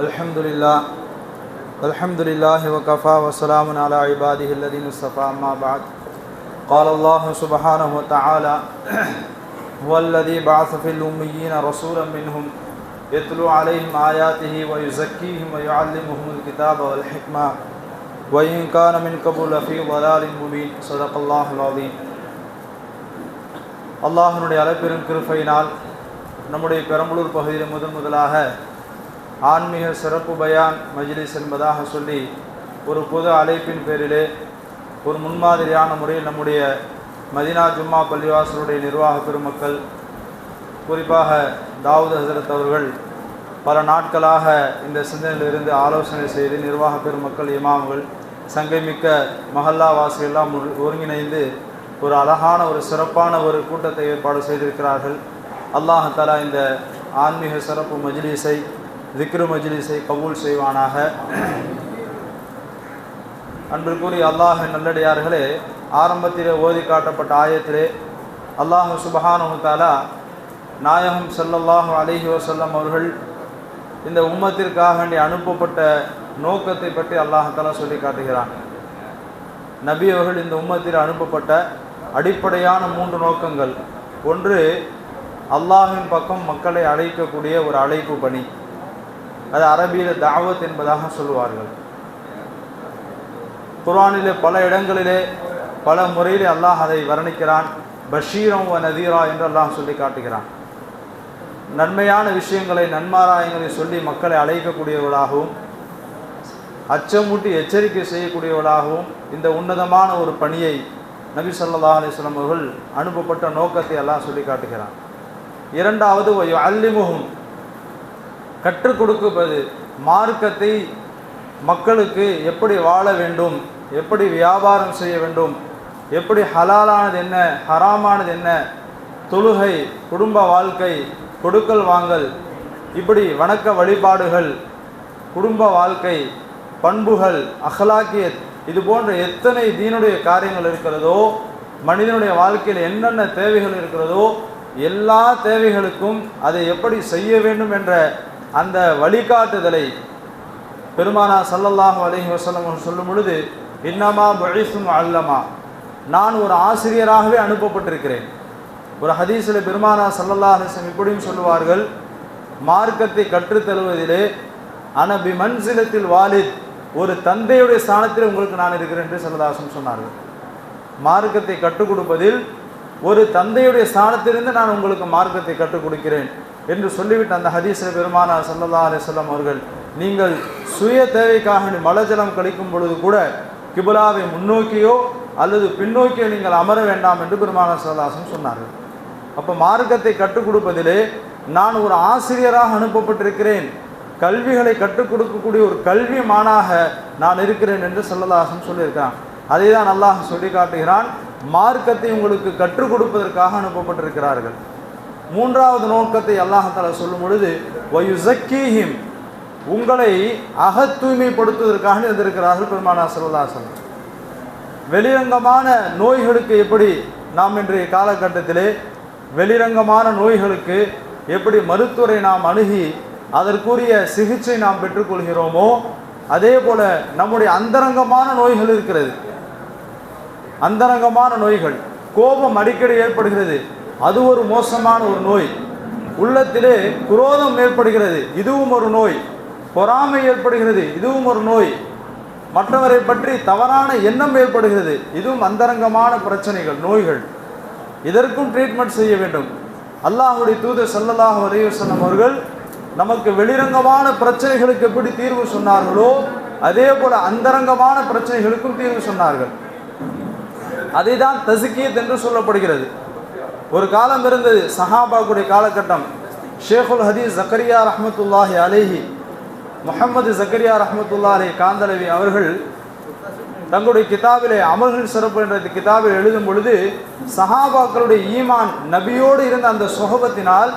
الحمد لله الحمد لله وكفى وسلام على عباده الذين اصطفى أما بعد قال الله سبحانه وتعالى هو الذي بعث في الأميين رسولا منهم يتلو عليهم آياته ويزكيهم ويعلمهم الكتاب والحكمة وإن كان من قبل لفي ضلال مبين صدق الله العظيم அல்லாஹனுடைய அழைப்பெரும் கிருப்பையினால் நம்முடைய பெரம்பலூர் பகுதியில் முதன் முதலாக ஆன்மீக சிறப்பு பயான் மஜ்லிஸ் என்பதாக சொல்லி ஒரு பொது அழைப்பின் பேரிலே ஒரு முன்மாதிரியான முறையில் நம்முடைய மதினா ஜும்மா பள்ளிவாசலுடைய நிர்வாக பெருமக்கள் குறிப்பாக தாவூத் ஹசரத் அவர்கள் பல நாட்களாக இந்த சிந்தனையிலிருந்து ஆலோசனை செய்து நிர்வாக பெருமக்கள் இமாம்கள் சங்கைமிக்க மஹல்லா ஒரு- ஒருங்கிணைந்து ஒரு அழகான ஒரு சிறப்பான ஒரு கூட்டத்தை ஏற்பாடு செய்திருக்கிறார்கள். அல்லாஹ் தலா இந்த ஆன்மீக சிறப்பு மஜ்லிஸை திக்ரு மஜ்லிஸை கபூல் செய்வானாக. அன்பிற்குரிய அல்லாஹ் நல்லடியார்களே ஆரம்பத்திலே ஓதி காட்டப்பட்ட ஆயத்திலே அல்லாஹு சுபஹானுத்தாலா நாயகம் சல்லல்லாஹு அலிஹி வசல்லம் அவர்கள் இந்த உம்மத்திற்காக வேண்டி அனுப்பப்பட்ட நோக்கத்தை பற்றி அல்லாஹாலா சொல்லி காட்டுகிறான். நபி அவர்கள் இந்த உம்மத்தில் அனுப்பப்பட்ட அடிப்படையான மூன்று நோக்கங்கள். ஒன்று அல்லாஹின் பக்கம் மக்களை அழைக்கக்கூடிய ஒரு அழைப்பு பணி. அது அரபியில் தாவத் என்பதாக சொல்லுவார்கள். குரானிலே பல இடங்களிலே பல முறையிலே அல்லாஹ் அதை வர்ணிக்கிறான். பஷீரம் வ நதீரா என்று அல்லாஹ் சொல்லி காட்டுகிறான். நன்மையான விஷயங்களை நன்மாராயங்களை சொல்லி மக்களை அழைக்கக்கூடியவர்களாகவும் அச்சமூட்டி எச்சரிக்கை செய்யக்கூடியவர்களாகவும் இந்த உன்னதமான ஒரு பணியை நபி சொல்லா அலைஹி அவர்கள் அனுப்பப்பட்ட நோக்கத்தை எல்லாம் சொல்லி காட்டுகிறான். இரண்டாவது அல்லிமுகம் கற்றுக் கொடுப்பது மார்க்கத்தை மக்களுக்கு எப்படி வாழ வேண்டும் எப்படி வியாபாரம் செய்ய வேண்டும் எப்படி ஹலாலானது என்ன ஹராமானது என்ன தொழுகை குடும்ப வாழ்க்கை கொடுக்கல் வாங்கல் இப்படி வணக்க வழிபாடுகள் குடும்ப வாழ்க்கை பண்புகள் அகலாக்கியத் இது போன்ற எத்தனை தீனுடைய காரியங்கள் இருக்கிறதோ மனிதனுடைய வாழ்க்கையில் என்னென்ன தேவைகள் இருக்கிறதோ எல்லா தேவைகளுக்கும் அதை எப்படி செய்ய வேண்டும் என்ற அந்த வழிகாட்டுதலை பெருமானா சல்லல்லாஹு அலஹி வசலம் சொல்லும் பொழுது இன்னமா மொழிசும் அல்லமா. நான் ஒரு ஆசிரியராகவே அனுப்பப்பட்டிருக்கிறேன். ஒரு ஹதீஸில் பெருமானா சல்லல்லா அலைஹி இப்படியும் சொல்லுவார்கள் மார்க்கத்தை கற்றுத்தருவதிலே அனபி மன்சிலத்தில் வாலித் ஒரு தந்தையுடைய ஸ்தானத்தில் உங்களுக்கு நான் இருக்கிறேன் என்று சல்லதாசன் சொன்னார்கள். மார்க்கத்தை கற்றுக் கொடுப்பதில் ஒரு தந்தையுடைய ஸ்தானத்திலிருந்து நான் உங்களுக்கு மார்க்கத்தை கற்றுக் கொடுக்கிறேன் என்று சொல்லிவிட்டு அந்த ஹதீஸில் பெருமானார் சல்லல்லா அலிசல்லாம் அவர்கள் நீங்கள் சுய தேவைக்காக மலஜலம் கழிக்கும் பொழுது கூட கிபுலாவை முன்னோக்கியோ அல்லது பின்னோக்கியோ நீங்கள் அமர வேண்டாம் என்று பெருமானார் சல்லாசன் சொன்னார்கள். அப்போ மார்க்கத்தை கற்றுக் கொடுப்பதிலே நான் ஒரு ஆசிரியராக அனுப்பப்பட்டிருக்கிறேன். கல்விகளை கற்றுக் கொடுக்கக்கூடிய ஒரு கல்வி மானாக நான் இருக்கிறேன் என்று சல்லல்லாஹன் சொல்லியிருக்கிறான். அதை தான் அல்லாஹ் சொல்லி காட்டுகிறான் மார்க்கத்தை உங்களுக்கு கற்றுக் கொடுப்பதற்காக அனுப்பப்பட்டிருக்கிறார்கள். மூன்றாவது நோக்கத்தை அல்லாஹால சொல்லும் பொழுது வயுசக்கீஹிம் உங்களை அகத் தூய்மைப்படுத்துவதற்காக இருந்திருக்கிறார்கள் பெருமானா சல்லாசன் வெளிரங்கமான நோய்களுக்கு எப்படி நாம் இன்றைய காலகட்டத்திலே வெளிரங்கமான நோய்களுக்கு எப்படி மருத்துவரை நாம் அணுகி அதற்குரிய சிகிச்சை நாம் பெற்றுக்கொள்கிறோமோ அதே போல் நம்முடைய அந்தரங்கமான நோய்கள் இருக்கிறது. அந்தரங்கமான நோய்கள் கோபம் அடிக்கடி ஏற்படுகிறது. அது ஒரு மோசமான ஒரு நோய். உள்ளத்திலே குரோதம் ஏற்படுகிறது. இதுவும் ஒரு நோய். பொறாமை ஏற்படுகிறது. இதுவும் ஒரு நோய். மற்றவரை பற்றி தவறான எண்ணம் ஏற்படுகிறது. இதுவும் அந்தரங்கமான பிரச்சனைகள் நோய்கள். இதற்கும் ட்ரீட்மெண்ட் செய்ய வேண்டும். அல்லாஹுடைய தூதர் ஸல்லல்லாஹு அலைஹி அவர்கள் நமக்கு வெளிரங்கமான பிரச்சனைகளுக்கு எப்படி தீர்வு சொன்னார்களோ அதே போல அந்தரங்கமான பிரச்சனைகளுக்கும் தீர்வு சொன்னார்கள். அதை தான் தசுக்கியத் என்று சொல்லப்படுகிறது. ஒரு காலம் இருந்தது சஹாபாக்குடைய காலகட்டம். ஷேகுல் ஹதீஸ் ஜக்கரியா ரஹமத்துல்லாஹி அலேஹி முஹம்மது ஜக்கரியா ரஹமத்துல்லா அலே காந்தலவி அவர்கள் தங்களுடைய கிதாபிலே அமல்கள் சிறப்பு என்ற கிதாபில் எழுதும் பொழுது சஹாபாக்களுடைய ஈமான் நபியோடு இருந்த அந்த சுகபத்தினால்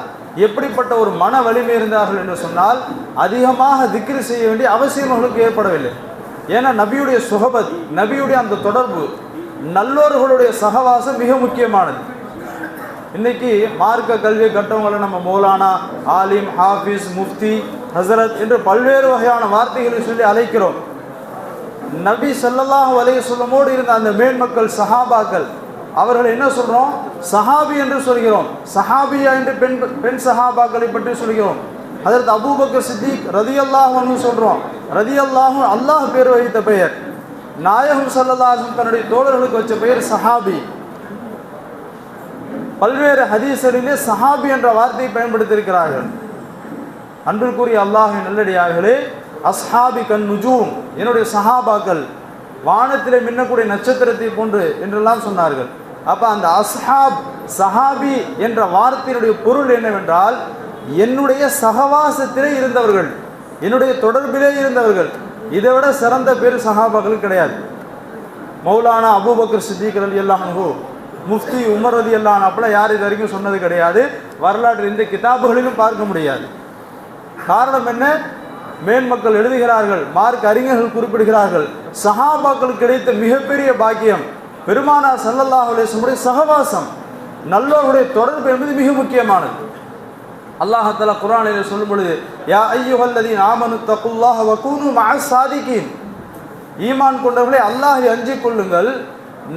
எப்படிப்பட்ட ஒரு மன வலிமை இருந்தார்கள் என்று சொன்னால் அதிகமாக திக்ரி செய்ய வேண்டிய அவசியம் அவர்களுக்கு ஏற்படவில்லை. ஏன்னா நபியுடைய சுகபத் நபியுடைய அந்த தொடர்பு நல்லோர்களுடைய சகவாசம் மிக முக்கியமானது. இன்னைக்கு மார்க்க கல்வி கட்டவங்களை நம்ம மௌலானா ஆலிம் ஹாஃபிஸ் முஃப்தி ஹசரத் என்று பல்வேறு வகையான வார்த்தைகளை சொல்லி அழைக்கிறோம். நபி ஸல்லல்லாஹு வலைய சொல்லமோடு இருந்த அந்த மேன்மக்கள் சஹாபாக்கள் அவர்கள் என்ன சொல்கிறோம் சஹாபி என்று சொல்கிறோம். சஹாபியா என்று பெண் பெண் சஹாபாக்களை பற்றி சொல்கிறோம். அதற்கு அபூபக்கர் சித்திக் ரதியல்லாஹு சொல்கிறோம் சொல்றோம். ரதியல்லாஹு அல்லாஹ் பேர் வகித்த பெயர். நாயகம் ஸல்லல்லாஹு தன்னுடைய தோழர்களுக்கு வச்ச பெயர் சஹாபி. பல்வேறு ஹதீசரிலே சஹாபி என்ற வார்த்தையை பயன்படுத்தியிருக்கிறார்கள். அன்பிற்குரிய அல்லாஹின் நல்லடியார்களே அஸ்ஹாபி கண் நுஜூம் என்னுடைய சஹாபாக்கள் வானத்திலே மின்னக்கூடிய நட்சத்திரத்தை போன்று என்றெல்லாம் சொன்னார்கள். அப்போ அந்த அஸ்ஹாப் சஹாபி என்ற வார்த்தையினுடைய பொருள் என்னவென்றால் என்னுடைய சகவாசத்திலே இருந்தவர்கள் என்னுடைய தொடர்பிலே இருந்தவர்கள் இதை விட சிறந்த பேர் சஹாபாக்கள் கிடையாது. மௌலானா அபுபக்கர் சித்திக் அலி அல்லாஹு முஃப்தி உமர் அலி அல்லான் அப்பெல்லாம் யார் இது வரைக்கும் சொன்னது கிடையாது. வரலாற்று இந்த கிதாபுகளிலும் பார்க்க முடியாது. காரணம் என்ன? மேன்மக்கள் எழுதுகிறார்கள் மார்க் அறிஞர்கள் குறிப்பிடுகிறார்கள் சஹாபாக்களுக்கு கிடைத்த மிகப்பெரிய பாக்கியம் பெருமானா சல்லல்லாஹ் அலைஹி சகவாசம் நல்லவருடைய தொடர்பு என்பது மிக முக்கியமானது. அல்லாஹால குரானில் சொல்லும் பொழுது யா ஐயுஹல்லதீன் ஆமனு தகுல்லாஹ வகூனு மஅஸ் சாதிகீன். ஈமான் கொண்டவர்களே அல்லாஹை அஞ்சிக் கொள்ளுங்கள்.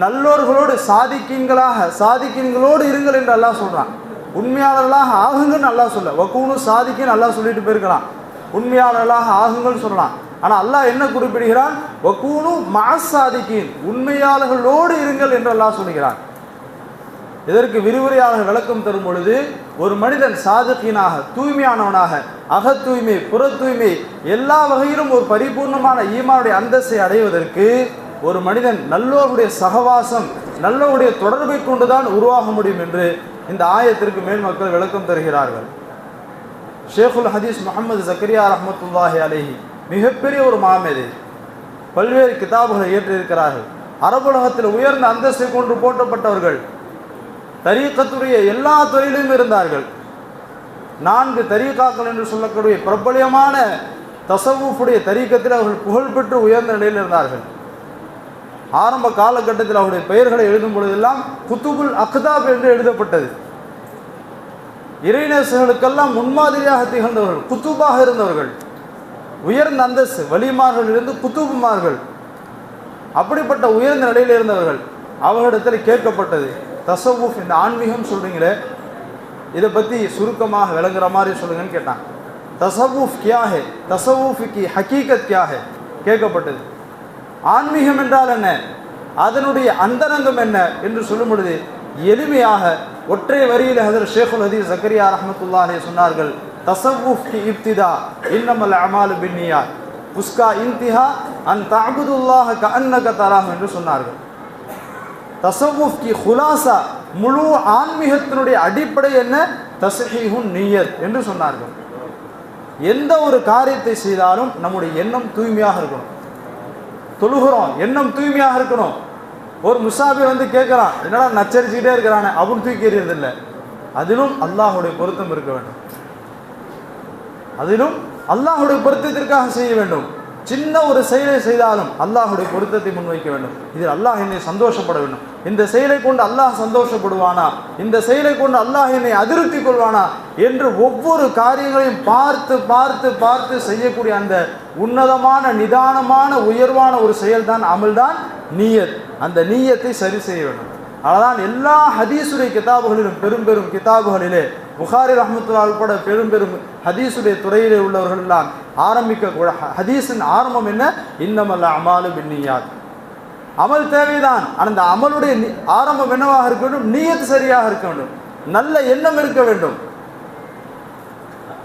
நல்லோர்களோடு சாதிக்கீன்களாக சாதிக்கீன்களோடு இருங்கள் என்று அல்லாஹ் சொல்கிறான் உண்மையாளர்களாக ஆகுங்கன்னு நல்லா சொல்ல வக்கூனு சாதிக்கின்னு நல்லா சொல்லிட்டு போயிருக்கலாம். உண்மையாளர்களாக ஆகுங்கன்னு சொல்லலாம் ஆனால் அல்லாஹ் என்ன குறிப்பிடுகிறான்? வக்கூனு மாசாதிக்கின் உண்மையாளர்களோடு இருங்கள் என்று அல்லாஹ் சொல்கிறான். இதற்கு விரிவுரையாக விளக்கம் தரும் பொழுது ஒரு மனிதன் சாதகீனாக தூய்மையானவனாக அக தூய்மை புற தூய்மை எல்லா வகையிலும் ஒரு பரிபூர்ணமான ஈமானுடைய அந்தஸ்தை அடைவதற்கு ஒரு மனிதன் நல்லோருடைய சகவாசம் நல்லவருடைய தொடர்பை கொண்டுதான் உருவாக முடியும் என்று இந்த ஆயத்திற்கு மேல் மக்கள் விளக்கம் தருகிறார்கள். ஷேகுல் ஹதீஸ் முகமது ஜக்கரியா ரஹமத்துல்லாஹி அலேஹி மிகப்பெரிய ஒரு மாமேதை. பல்வேறு கிதாபுகளை ஏற்றிருக்கிறார்கள். அரபுலகத்தில் உயர்ந்த அந்தஸ்தை கொண்டு போற்றப்பட்டவர்கள் தரீக்கத்துடைய எல்லா துறையிலும் இருந்தார்கள். நான்கு தரீக்காக்கள் என்று சொல்லக்கூடிய பிரபலியமான தசவுஃபுடைய தரீக்கத்தில் அவர்கள் புகழ்பெற்று உயர்ந்த நிலையில் இருந்தார்கள். ஆரம்ப காலகட்டத்தில் அவருடைய பெயர்களை எழுதும் பொழுதெல்லாம் குத்துபுல் அக்தாப் என்று எழுதப்பட்டது. இறைநேசர்களுக்கெல்லாம் முன்மாதிரியாக திகழ்ந்தவர்கள் குத்துபாக இருந்தவர்கள். உயர்ந்த அந்தஸ்து வலிமார்கள் இருந்து குத்துபுமார்கள். அப்படிப்பட்ட உயர்ந்த நிலையில் இருந்தவர்கள் அவர்களிடத்தில் கேட்கப்பட்டது. தசவுஃப் இந்த ஆன்மீகம் சொல்கிறீங்களே இதை பற்றி சுருக்கமாக விளங்குற மாதிரி சொல்லுங்கன்னு கேட்டான். தசவுஃப் கியாஹே? தசவுஃபுக்கு ஹக்கீகத் கியாஹே? கேட்கப்பட்டது. ஆன்மீகம் என்றால் என்ன? அதனுடைய அந்தரங்கம் என்ன என்று சொல்லும் பொழுது எளிமையாக ஒற்றை வரியில் ஹதர் ஷேகுல் ஹதீர் ஜக்கரியா ரஹமத்துல்லாஹே சொன்னார்கள் தசவுஃப் கி இப்திதா இன்னமல் அமாலு பின்னியா உஸ்கா இன்திஹா அன் தஅபுதுல்லாஹ கஅன்னக தராஹு என்று சொன்னார்கள். தசவுஃப் கி ஹுலாசா முழு ஆன்மீகத்தினுடைய அடிப்படை என்ன? தசஹீஹுன் நீயர் என்று சொன்னார்கள். எந்த ஒரு காரியத்தை செய்தாலும் நம்முடைய எண்ணம் தூய்மையாக இருக்கணும். தொழுகிறோம் எண்ணம் தூய்மையாக இருக்கணும். ஒரு முசாபி வந்து கேட்குறான் என்னடா நச்சரிச்சுக்கிட்டே இருக்கிறானே அப்படின்னு தூக்கி எறியறதில்லை. அதிலும் அல்லாஹுடைய பொருத்தம் இருக்க வேண்டும். அதிலும் அல்லாஹுடைய பொருத்தத்திற்காக செய்ய வேண்டும். சின்ன ஒரு செயலை செய்தாலும் அல்லாஹுடைய பொருத்தத்தை முன்வைக்க வேண்டும். இதில் அல்லாஹ் என்னை சந்தோஷப்பட வேண்டும். இந்த செயலை கொண்டு அல்லாஹ் சந்தோஷப்படுவானா? இந்த செயலை கொண்டு அல்லாஹ் என்னை அதிருப்தி கொள்வானா? என்று ஒவ்வொரு காரியங்களையும் பார்த்து பார்த்து பார்த்து செய்யக்கூடிய அந்த உன்னதமான நிதானமான உயர்வான ஒரு செயல்தான் அமல்தான் நீயத். அந்த நீயத்தை சரி செய்ய வேண்டும். அதனால் எல்லா ஹதீசுடைய கிதாபுகளிலும் பெரும் பெரும் கிதாபுகளிலே புகாரி ரஹமத்துல்லா உட்பட பெரும் பெரும் ஹதீசுடைய துறையிலே உள்ளவர்கள் எல்லாம் ஆரம்பிக்க ஹதீஸின் ஆரம்பம் என்ன? இன்னமல்ல அமாலு பின்னியாத். அமல் தேவைதான். அந்த அமலுடைய நி- ஆரம்பம் என்னவாக இருக்க வேண்டும்? நீயத்து சரியாக இருக்க வேண்டும். நல்ல எண்ணம் இருக்க வேண்டும்.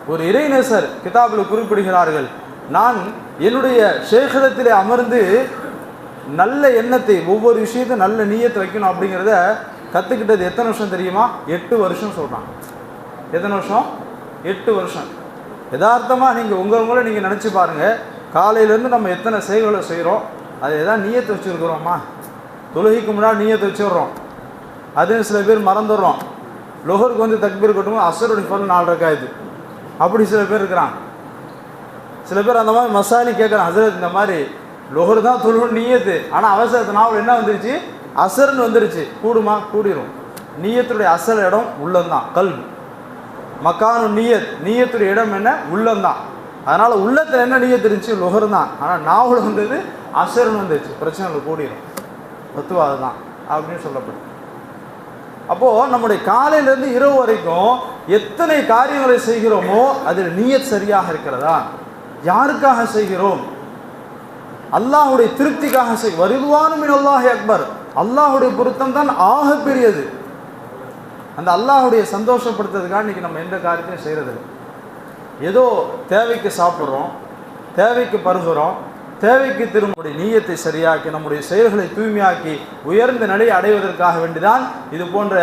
ஒரு இறைநேசர் கிதாபில் குறிப்பிடுகிறார்கள் நான் என்னுடைய ஷேகரத்திலே அமர்ந்து நல்ல எண்ணத்தை ஒவ்வொரு விஷயத்தையும் நல்ல நீயத்தை வைக்கணும் அப்படிங்கிறத கற்றுக்கிட்டது எத்தனை வருஷம் தெரியுமா? எட்டு வருஷம் சொல்கிறான் எத்தனை வருஷம்? எட்டு வருஷம். யதார்த்தமாக நீங்கள் உங்கள் உங்களை நீங்கள் நினச்சி பாருங்கள் காலையிலேருந்து நம்ம எத்தனை செயல்களை செய்கிறோம் அதை எதாவது நீயத்தை வச்சுருக்குறோமா தொழுகைக்கு முன்னாடி நீயத்தை வச்சுடுறோம். அது சில பேர் மறந்துடுறோம். லொஹருக்கு வந்து தக்பீர் கட்டும்போது அசருடைய ஃபோன் நாலு ரக்காயுது அப்படி சில பேர் இருக்கிறான் சில பேர் அந்த மாதிரி மசாலி கேட்குறான் ஹசரத் இந்த மாதிரி லொஹர் தான் தொழுவும் நீயத்து. ஆனால் அவசரத்து நாவல் என்ன வந்துருச்சு? அசர்னு வந்துருச்சு. கூடுமா? கூடிரும். நீயத்துடைய அசல் இடம் உள்ளந்தான் கல்வி மக்கானு நீயத். நீயத்துடைய இடம் என்ன? உள்ளம்தான். அதனால் உள்ளத்தில் என்ன நீயத்து இருந்துச்சு? லுகர் தான் ஆனால் நாவல் வந்தது அசர்னு வந்துச்சு. பிரச்சனைகள் கூடிரும். தத்துவம் அதுதான் அப்படின்னு சொல்லப்படும். அப்போது நம்முடைய காலையிலேருந்து இரவு வரைக்கும் எத்தனை காரியங்களை செய்கிறோமோ அதில் நீயத் சரியாக இருக்கிறதா? யாருக்காக செய்கிறோம்? அல்லாஹுடைய திருப்திக்காக செய். வருவானும் அல்லாஹ் அக்பர். அல்லாஹுடைய பொருத்தம் தான் ஆக பெரியது அந்த அல்லாஹுடைய சந்தோஷப்படுத்துறதுக்காக இன்றைக்கி நம்ம எந்த காரியத்தையும் செய்கிறதில்லை ஏதோ தேவைக்கு சாப்பிட்றோம் தேவைக்கு பருகிறோம் தேவைக்கு திரும்புடைய நீயத்தை சரியாக்கி நம்முடைய செயல்களை தூய்மையாக்கி உயர்ந்த நிலையை அடைவதற்காக வேண்டிதான் இது போன்ற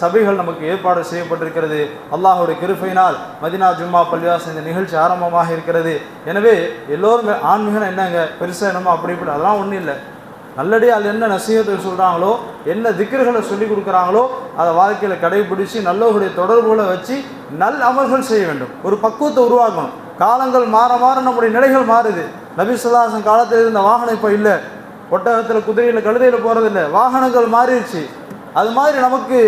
சபைகள் நமக்கு ஏற்பாடு செய்யப்பட்டிருக்கிறது. அல்லாஹுடைய கிருபையினால் மதினா ஜும்மா பள்ளிவாசன் இந்த நிகழ்ச்சி ஆரம்பமாக இருக்கிறது. எனவே எல்லோரும் ஆன்மீகம் என்னங்க? பெருசாக என்னமோ அப்படி இப்படி அதெல்லாம் ஒன்றும் இல்லை. நல்லடியாக அதில் என்ன நசீகத்தை சொல்கிறாங்களோ என்ன திக்கர்களை சொல்லி கொடுக்குறாங்களோ அதை வாழ்க்கையில் கடைபிடிச்சி நல்லவர்களுடைய தொடர்புகளை வச்சு நல் அமல்கள் செய்ய வேண்டும். ஒரு பக்குவத்தை உருவாக்கணும். காலங்கள் மாற மாற நம்முடைய நிலைகள் மாறுது. நபி காலத்தில் இருந்த வாகனம் இப்போ இல்லை. ஒட்டகத்தில் குதிரையில் கழுதையில் போகிறதில்ல வாகனங்கள் மாறிடுச்சு. அது மாதிரி நமக்கு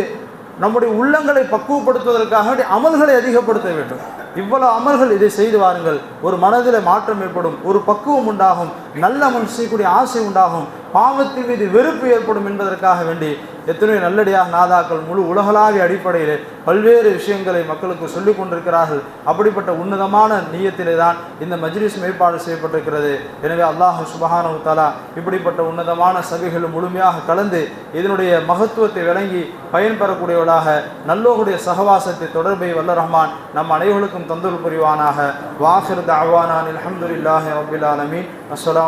நம்முடைய உள்ளங்களை பக்குவப்படுத்துவதற்காக அமல்களை அதிகப்படுத்த வேண்டும். இவ்வளவு அமல்கள் இதை செய்து வாருங்கள். ஒரு மனதில் மாற்றம் ஏற்படும். ஒரு பக்குவம் உண்டாகும். நல்ல அமல் செய்யக்கூடிய ஆசை உண்டாகும். பாவத்தின் மீது வெறுப்பு ஏற்படும் என்பதற்காக வேண்டி எத்தனையோ நல்லடியாக நாதாக்கள் முழு உலகளாவிய அடிப்படையில் பல்வேறு விஷயங்களை மக்களுக்கு சொல்லிக் கொண்டிருக்கிறார்கள். அப்படிப்பட்ட உன்னதமான நீயத்திலே தான் இந்த மஜ்லிஸ் மேற்பாடு செய்யப்பட்டிருக்கிறது. எனவே அல்லாஹ் சுபஹானு தாலா இப்படிப்பட்ட உன்னதமான சபைகள் முழுமையாக கலந்து இதனுடைய மகத்துவத்தை விளங்கி பயன்பெறக்கூடியவளாக நல்லோருடைய சகவாசத்தை தொடர்பை வல்ல ரஹ்மான் நம் அனைவருக்கும் தந்தூர் புரிவானாக. வாஹிர் தாவானான் அலமதுல்லாஹி ரபில் அஸ்லாம்